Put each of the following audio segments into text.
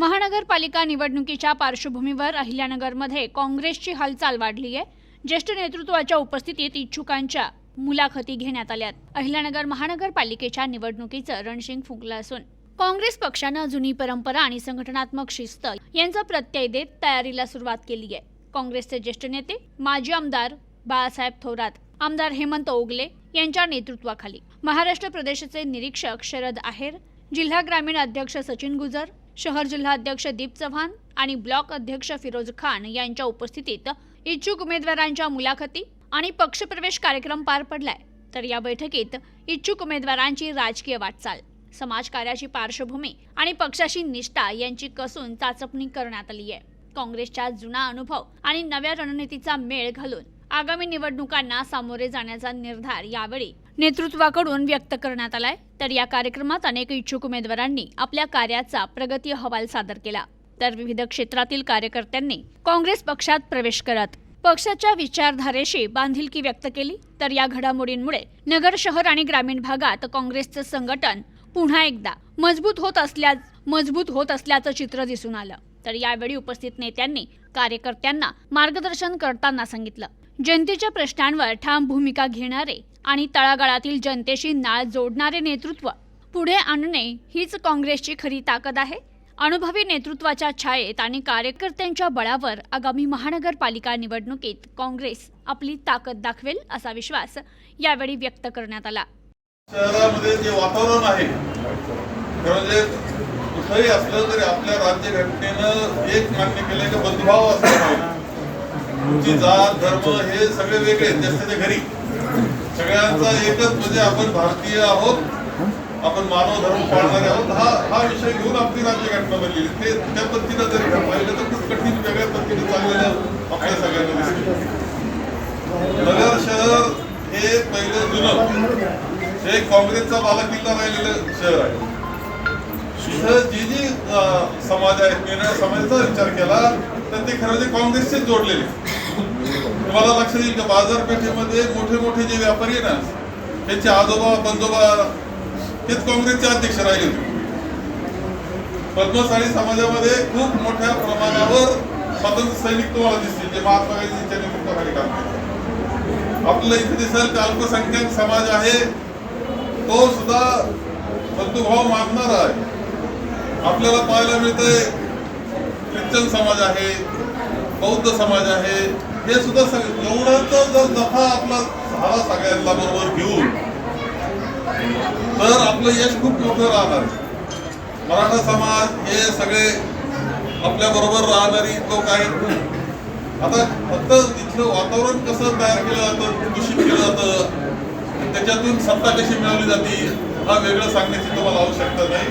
महानगरपालिका निवडणुकीच्या पार्श्वभूमीवर अहिल्यानगरमध्ये काँग्रेसची हालचाल वाढली आहे. ज्येष्ठ नेतृत्वाच्या उपस्थितीत इच्छुकांच्या मुलाखती घेण्यात आल्यात. अहिल्यानगर महानगरपालिकेच्या निवडणुकीचं रणशिंग फुंकलं असून काँग्रेस पक्षानं जुनी परंपरा आणि संघटनात्मक शिस्त यांचा प्रत्यय देत तयारीला सुरुवात केली आहे. काँग्रेसचे ज्येष्ठ नेते माजी आमदार बाळासाहेब थोरात आमदार हेमंत ओगले यांच्या नेतृत्वाखाली महाराष्ट्र प्रदेशचे निरीक्षक शरद आहेर जिल्हा ग्रामीण अध्यक्ष सचिन गुजर शहर जिल्हा अध्यक्ष दीप चव्हाण आणि ब्लॉक अध्यक्ष फिरोज खान यांच्या उपस्थितीत इच्छुक उमेदवारांच्या मुलाखती आणि पक्षप्रवेश कार्यक्रम पार पडलाय. तर या बैठकीत इच्छुक उमेदवारांची राजकीय वाटचाल समाजकार्याची पार्श्वभूमी आणि पक्षाशी निष्ठा यांची कसून चाचपणी करण्यात आली आहे. काँग्रेसच्या जुना अनुभव आणि नव्या रणनीतीचा मेळ घालून आगामी निवडणुकांना सामोरे जाण्याचा निर्धार यावेळी नेतृत्वाकडून व्यक्त करण्यात आलाय. तर या कार्यक्रमात अनेक इच्छुक उमेदवारांनी आपल्या कार्याचा प्रगती अहवाल सादर केला. तर विविध क्षेत्रातील कार्यकर्त्यांनी काँग्रेस पक्षात प्रवेश करत पक्षाच्या विचारधारेशी बांधिलकी व्यक्त केली. तर या घडामोडींमुळे नगर शहर आणि ग्रामीण भागात काँग्रेसचं संघटन पुन्हा एकदा मजबूत होत असल्या मजबूत होत असल्याचं चित्र दिसून आलं. तर यावेळी उपस्थित नेत्यांनी कार्यकर्त्यांना मार्गदर्शन करताना सांगितलं. जनतेच्या प्रश्नांवर ठाम भूमिका घेणारे आणि तळागाळातील जनतेशी नाळ जोडणारे नेतृत्व पुढे आणणे हीच काँग्रेसची खरी ताकद आहे. अनुभवी नेतृत्वाच्या छायेत आणि कार्यकर्त्यांच्या बळावर आगामी महानगरपालिका निवडणुकीत काँग्रेस आपली ताकद दाखवेल असा विश्वास यावेळी व्यक्त करण्यात आला. शहरामध्ये जे वातावरण आहे म्हणजे कुठंही असलं तरी आपल्या राज्यघटनेनं एक मान्य केलं की बंधुभाव असला पाहिजे जात धर्म हे सगळे वेगळे आहेत, ज्याच्या घरी. सगळ्यांचा एकच म्हणजे आपण भारतीय आहोत. आपण मानव धर्म पाळणारे आहोत. हा हा विषय घेऊन आपली राज्यघटना बनलेली ते त्या पद्धतीनं जरी पाहिलं तर खूप कठीण वेगळ्या पद्धतीने चाललेलं आपल्या सगळ्यांना दिसतं. नगर शहर हे पहिलं जुनं. हे काँग्रेसचा बालाकिल्ला राहिलेलं शहर आहे. तिथं जी जी समाज आहेत निर्णय समाजाचा विचार केला तर ते खरं म्हणजे काँग्रेसचे जोडलेले. तुम्हाला लक्षात येईल का? बाजारपेठेमध्ये मोठे मोठे जे व्यापारी आहे ना त्यांचे आजोबा बंजोबा तेच काँग्रेसचे अध्यक्ष राहिले होते. पद्मसाळी समाजामध्ये खूप मोठ्या प्रमाणावर स्वातंत्र्य सैनिक तुम्हाला दिसतील जे महात्मा गांधींच्या नेतृत्वाखाली काम करतात. आपलं इथे दिसेल की अल्पसंख्याक समाज आहे तो सुद्धा बंधुभाव मानणारा आहे. आपल्याला पाहायला मिळतंय ख्रिश्चन समाज आहे बौद्ध समाज आहे हे सुद्धा सग- एवढाच जर नफा आपला झाला सगळ्यांना बरोबर घेऊन तर आपलं यश खूप मोठं राहणार. मराठा समाज हे सगळे आपल्या बरोबर राहणारी लोक आहेत. आता फक्त इथलं वातावरण कसं तयार केलं जातं दूषित केलं जातं त्याच्यातून सत्ता कशी मिळवली जाते हा वेगळं सांगण्याची तुम्हाला आवश्यकता नाही.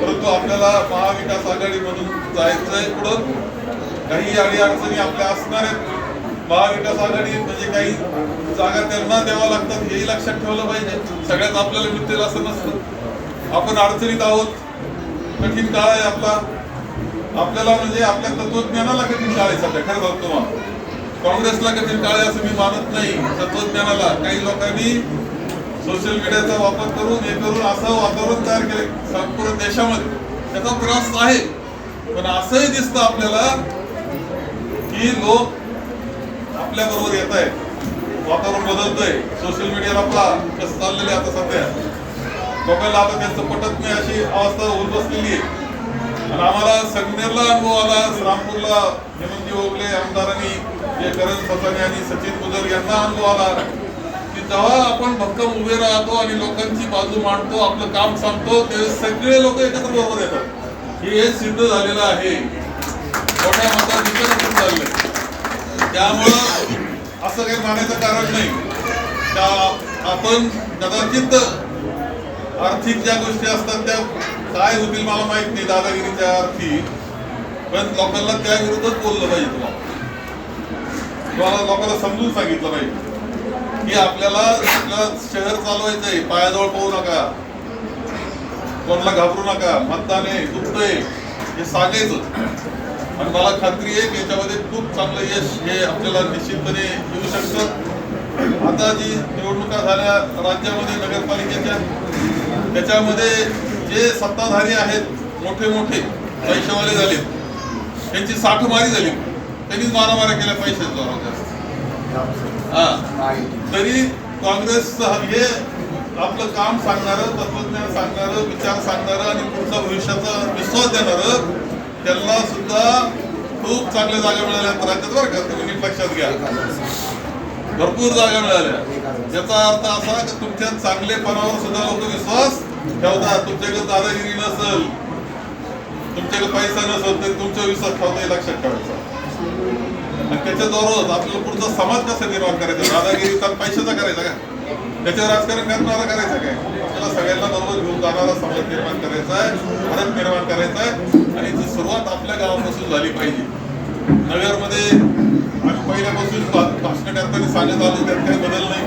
परंतु आपल्याला महाविकास आघाडीमधून जायचं आहे पुढं. काही अडी अडचणी आपल्या असणार आहेत. महाविकास आघाडी म्हणजे काही जागा त्यांना द्यावा लागतात हेही लक्षात ठेवलं पाहिजे. सगळ्यात आपल्याला मिळतील असं नसतं. आपण अडचणीत आहोत. कठीण काळ आहे आपला. आपल्याला म्हणजे आपल्या तत्वज्ञानाला कठीण काळ आहे सध्या खरं सांगतो काँग्रेसला कठीण काळ आहे असं मी मानत नाही. तत्वज्ञानाला काही लोकांनी सोशल मीडियाचा वापर करून हे करून असं वातावरण तयार केले संपूर्ण देशामध्ये. त्याचा त्रास आहे. पण असंही दिसतं आपल्याला की लोक आपल्या बरोबर येत आहे. वातावरण बदलतंय. सोशल मीडियाला आपला कसं चाललेलं आहे आता सध्या? लोकांना आता त्यांचं पटत नाही अशी अवस्था होऊन बसलेली आहे. आणि आम्हाला संगनेरला अनुभव आला. श्रामपूरला हेमंतजी ओगले आमदारांनी जे करण ससाने आणि सचिन गुजर यांना अनुभव आला. की जेव्हा आपण भक्कम उभे राहतो आणि लोकांची बाजू मांडतो आपलं काम सांगतो ते सगळे लोक एकत्र बरोबर येतात. हे सिद्ध झालेलं आहे. मोठ्या मताधिक्य चाललंय. त्यामुळं असं काही मानायचं कारण नाही. त्या आपण कदाचित आर्थिक ज्या गोष्टी असतात त्या काय होतील मला माहीत नाही दादागिरीच्या अर्थी पण लोकांना त्या विरुद्धच बोललं पाहिजे तुम्हाला. तुम्हाला लोकांना समजून सांगितलं पाहिजे. की आपल्याला आपल्याला शहर चालवायचं आहे पायाजवळ पाहू नका. कोणाला घाबरू नका. मतदान आहे दुखतंय. हे सांगायचं. आणि मला खात्री आहे की याच्यामध्ये खूप चांगलं यश हे आपल्याला निश्चितपणे येऊ शकतं. आता जी निवडणुका झाल्या राज्यामध्ये नगरपालिकेच्या त्याच्यामध्ये जे सत्ताधारी आहेत मोठे मोठे पैशावाले झाले त्यांची साठमारी झाली त्यांनीच मारामाऱ्या केल्या पैशाच्या हा. तरी काँग्रेस हे आपलं काम सांगणारं तत्वज्ञान सांगणारं विचार सांगणारं आणि पुढचा भविष्याचा विश्वास देणारं त्यांना सुद्धा खूप चांगल्या जागा मिळाल्या राज्यात बरं का. तुम्ही नीट लक्षात घ्या. भरपूर जागा मिळाल्या. याचा अर्थ असा की तुमच्या चांगलेपणावर सुद्धा लोक विश्वास ठेवतात. तुमच्याकडे दादागिरी नसल तुमच्याकडे पैसा नसेल तरी तुमचा विश्वास ठेवता हे लक्षात ठेवायचा. आणि त्याच्याद्वारे आपल्याला पुढचा समाज कसा निर्माण करायचा? दादागिरी तर पैशाचा करायचा का? त्याच्यावर राजकारण करणारा करायचं काय? आपल्याला सगळ्या जाणारा समाज निर्माण करायचा आहे भारत निर्माण करायचा आहे आणि ती सुरुवात आपल्या गावापासून झाली पाहिजे. नगरमध्ये आम्ही पहिल्यापासून भाषण करताना सांगत आलो त्यात काही बदल नाही.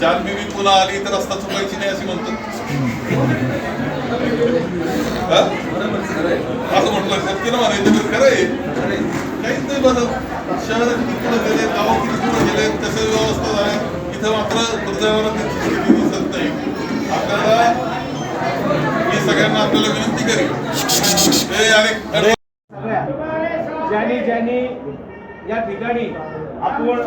चार बिबी पुन्हा आली तर रस्ता चुकायची नाही अशी म्हणतो. असं म्हटलं सत्य ना म्हणायचं तर खरं आहे. काहीच नाही बदल. शहर किती पुढे गेले गाव किती पुढे गेले कसे व्यवस्था झाल्या. इथं मात्र दुर्दैवानं त्यांची स्थिती दिसत नाही. आपल्याला मी सगळ्यांना आपल्याला विनंती करेन. ए अरे या ठिकाणी आपण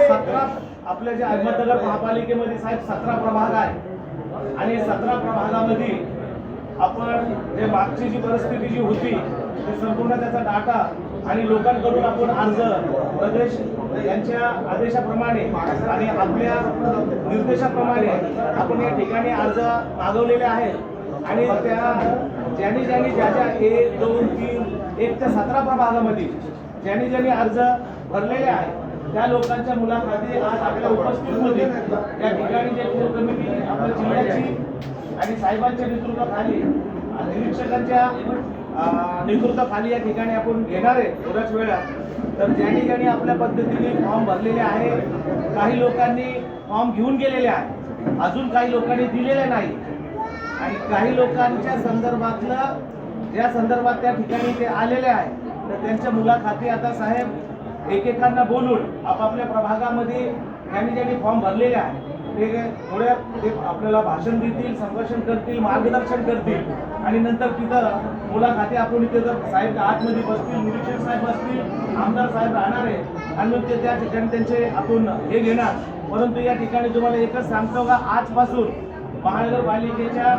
सतरा आपल्या जे अहमदनगर महापालिकेमध्ये साहेब सतरा प्रभाग आहे आणि सतरा प्रभागामध्ये आपण जे मागची जी परिस्थिती जी होती ते संपूर्ण त्याचा डाटा आणि लोकांकडून आपण अर्ज प्रदेश यांच्या आदेशाप्रमाणे आणि आपल्या निर्देशाप्रमाणे आपण या ठिकाणी अर्ज मागवलेले आहेत. आणि त्या ज्यांनी ज्यांनी ज्या ज्या एक दोन तीन एक ते सतरा प्रभागामध्ये ज्यांनी ज्यांनी अर्ज भरलेले आहेत त्या लोकांच्या मुलाखती आज आपल्या उपस्थितीमध्ये या ठिकाणी जे कोर कमिटी आपल्या जिल्ह्याची आणि साहेबांच्या नेतृत्वाखाली आणि निरीक्षकांच्या नेतृत्वाखाली या ठिकाणी आपण घेणार आहे थोड्याच वेळात. तर ज्या ठिकाणी आपल्या पद्धतीने फॉर्म भरलेले आहे. काही लोकांनी फॉर्म घेऊन गेलेले आहे. अजून काही लोकांनी दिलेले नाही. आणि काही लोकांच्या संदर्भातलं ज्या संदर्भात त्या ठिकाणी ते आलेले आहे तर त्यांच्या मुलाखती आता साहेब एकेकांना बोलून आपापल्या प्रभागामध्ये ज्यांनी ज्यांनी फॉर्म भरलेले आहे ते थोड्या ते आपल्याला भाषण देतील संभाषण करतील मार्गदर्शन करतील. आणि नंतर तिथं मुलाखती आपण इथे जर साहेब आतमध्ये बसतील निरीक्षक साहेब बसतील आमदार साहेब राहणार आहे आणि मग ते त्या ठिकाणी त्यांचे आपण हे घेणार. परंतु या ठिकाणी तुम्हाला एकच सांगतो का आजपासून महानगरपालिकेच्या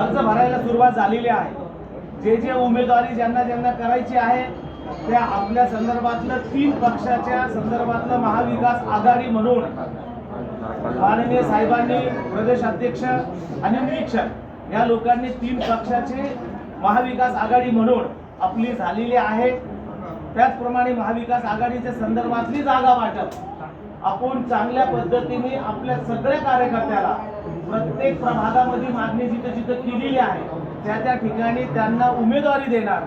अर्ज भरायला सुरुवात झालेली आहे. जे जे उमेदवारी ज्यांना ज्यांना करायची आहे त्या आपल्या संदर्भातलं तीन पक्षाच्या संदर्भातलं महाविकास आघाडी म्हणून माननीय साहेबांनी प्रदेश अध्यक्ष आणि निरीक्षक या लोकांनी तीन पक्षाचे महाविकास आघाडी म्हणून आपली झालेली आहे. त्याचप्रमाणे महाविकास आघाडीच्या संदर्भातली जागा वाटप. आपण चांगल्या पद्धतीने आपल्या सगळ्या कार्यकर्त्याला प्रत्येक प्रभागामध्ये मागणी जिथं जिथं केलेली आहे त्या त्या ठिकाणी त्यांना उमेदवारी देणार.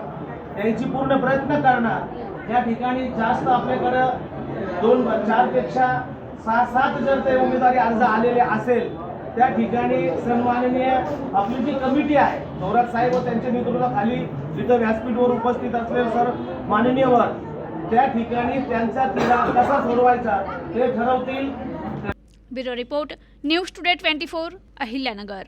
त्यांची पूर्ण प्रयत्न करणार. या ठिकाणी जास्त आपल्याकडं दोन चारपेक्षा सहा सात जर ते उमेदवारी अर्ज आलेले असेल त्या ठिकाणी सन्माननीय आपली जी कमिटी आहे थोरात साहेब व त्यांच्या नेतृत्वाखाली जिथं व्यासपीठवर उपस्थित असलेले सर माननीयवर त्या ठिकाणी त्यांचा तिला कसा सोडवायचा ते ठरवतील. Bureau report news today twenty four Ahilyanagar.